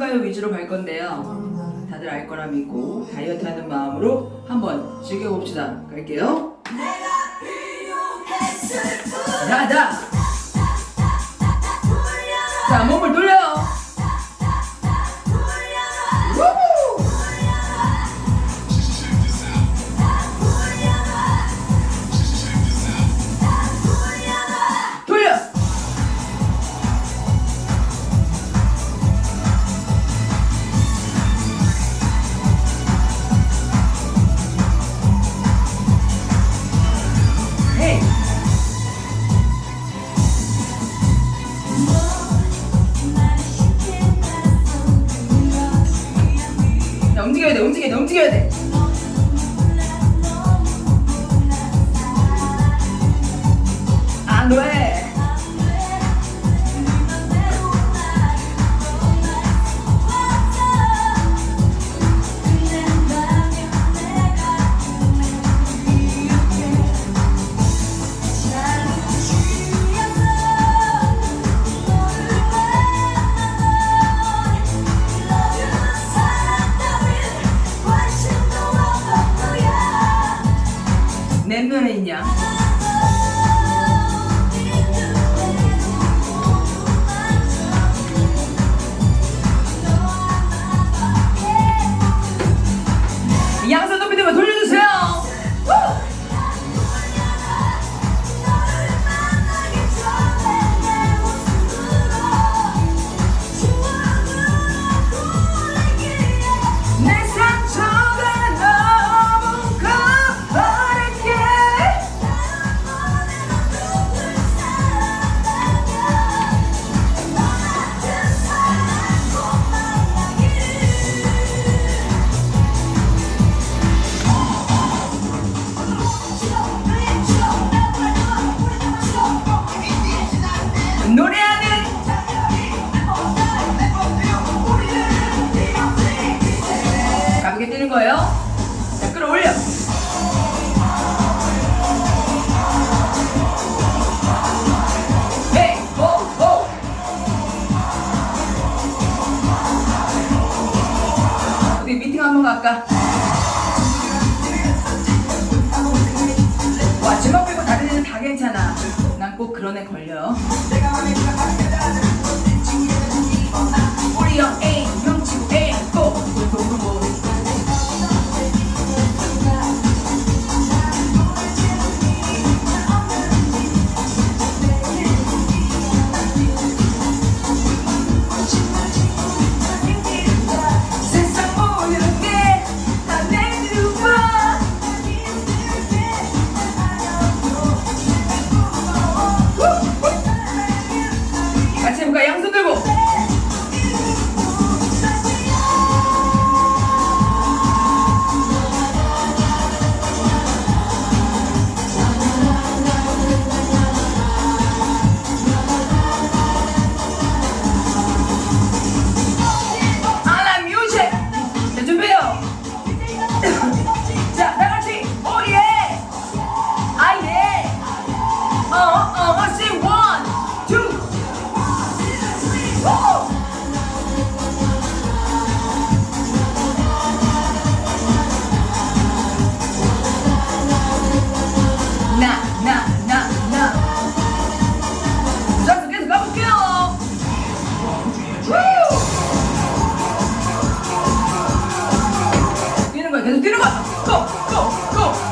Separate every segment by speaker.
Speaker 1: 가요 위주로 갈 건데요. 음. 다들 알 거라 믿고 다이어트 하는 마음으로 한번 즐겨봅시다. 갈게요. 자, 움직여야 돼, 움직여야 돼, 움직여야 돼. 아, 안 돼. എന്ന് പറഞ്ഞു കഴിഞ്ഞാൽ 그런 애 걸려요. go, go, go.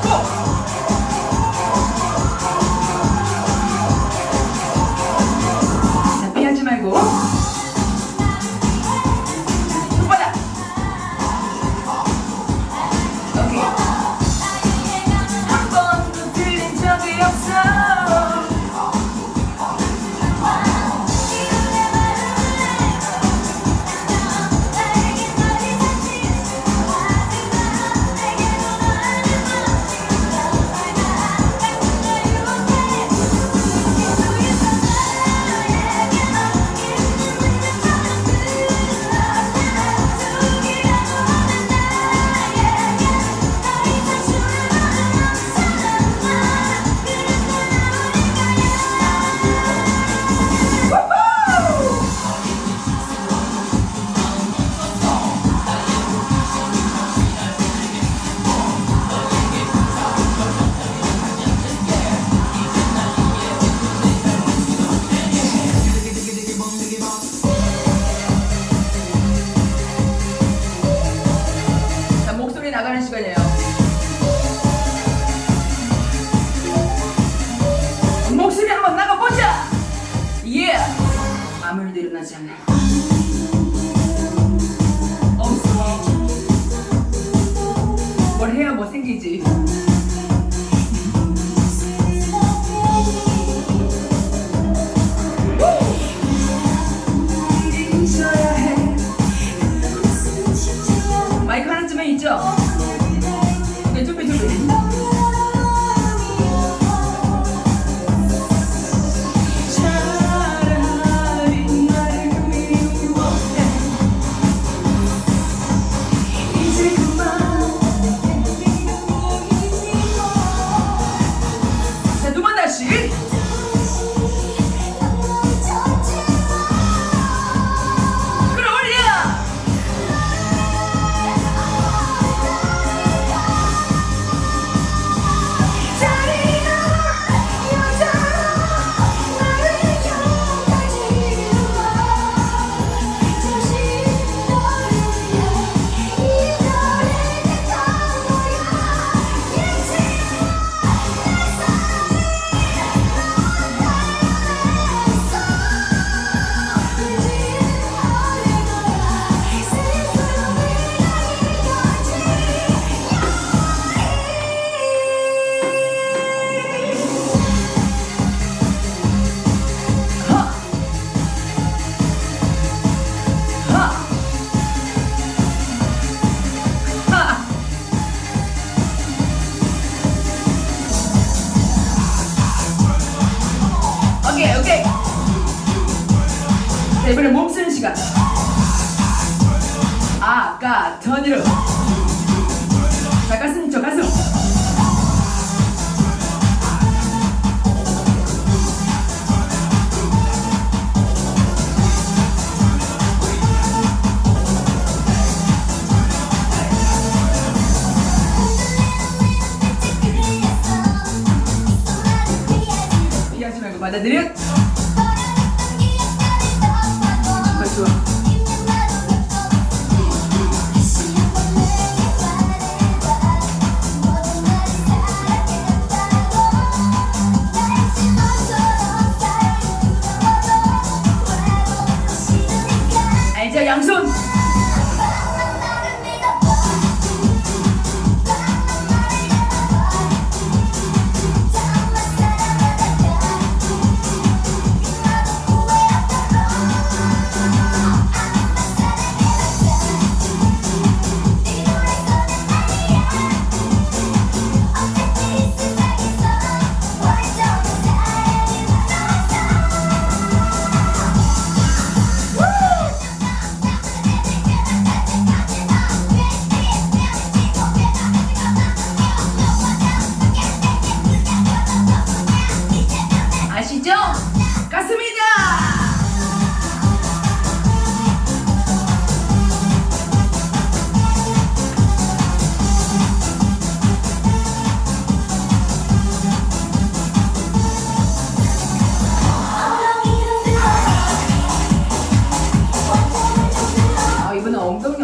Speaker 1: 엉덩이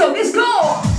Speaker 1: go, let's!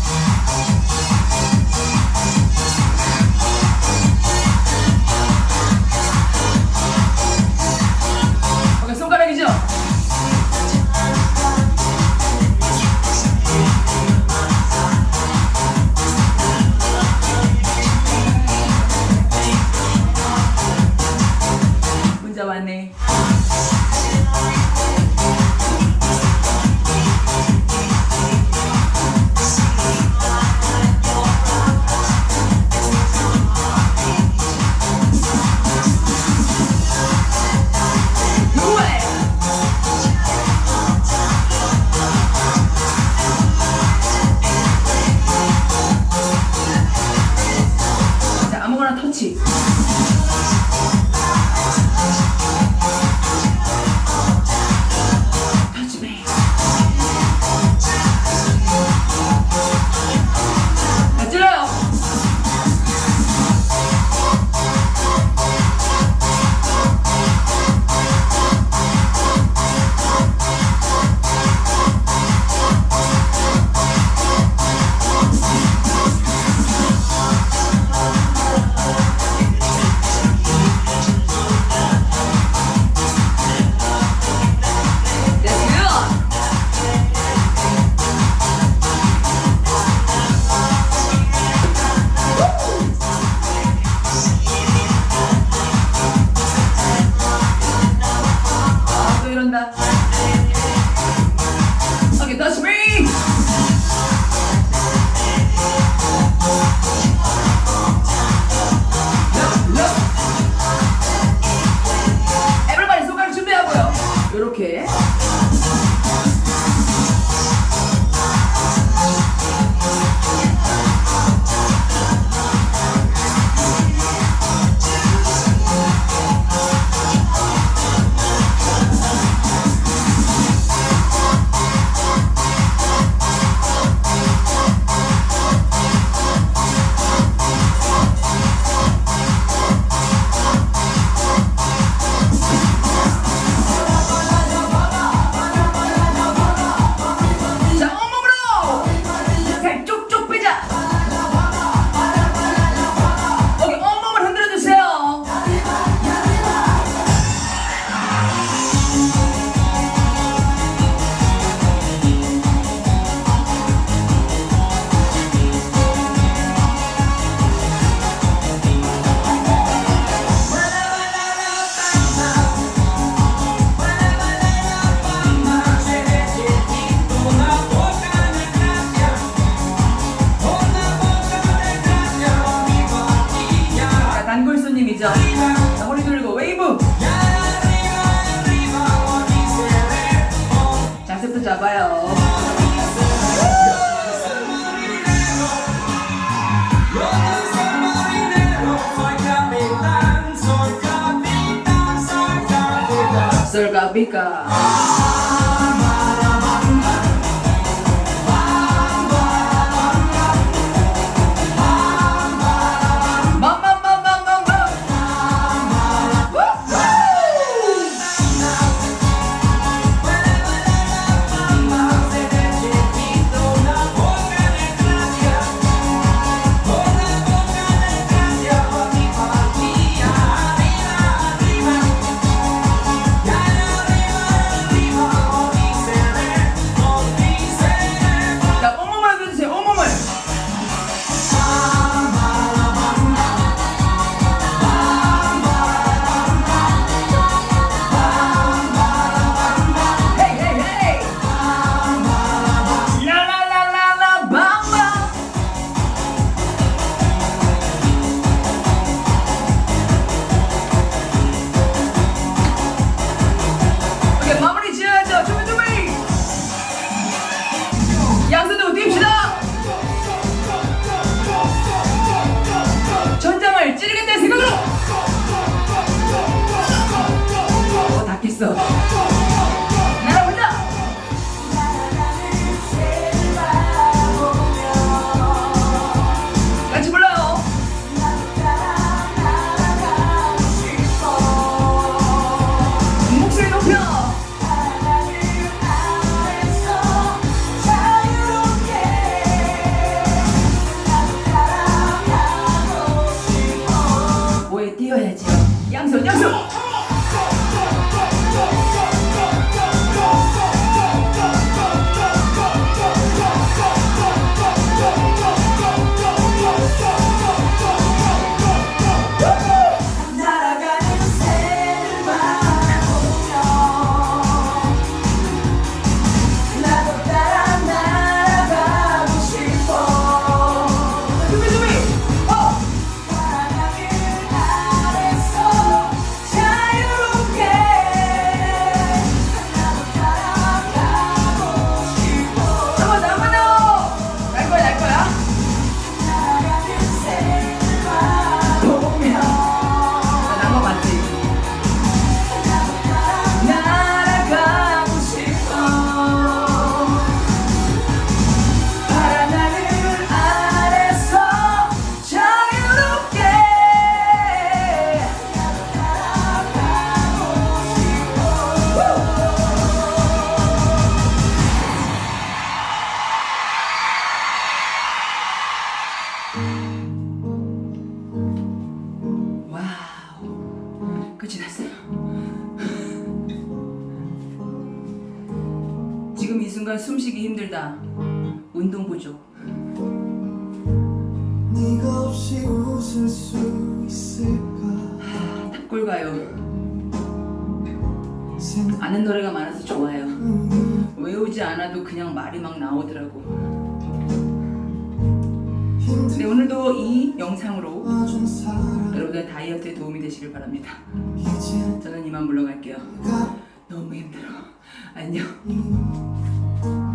Speaker 1: Sir Gabika. 없이
Speaker 2: 웃을 수 있을까?
Speaker 1: 탑골 가요. 아는 노래가 많아서 좋아요. 음. 외우지 않아도 그냥 말이 막 나오더라고. 네 오늘도 이 영상으로 여러분의 다이어트에 도움이 되시길 바랍니다. 저는 이만 물러갈게요. 너무 힘들어. 안녕.
Speaker 2: 음.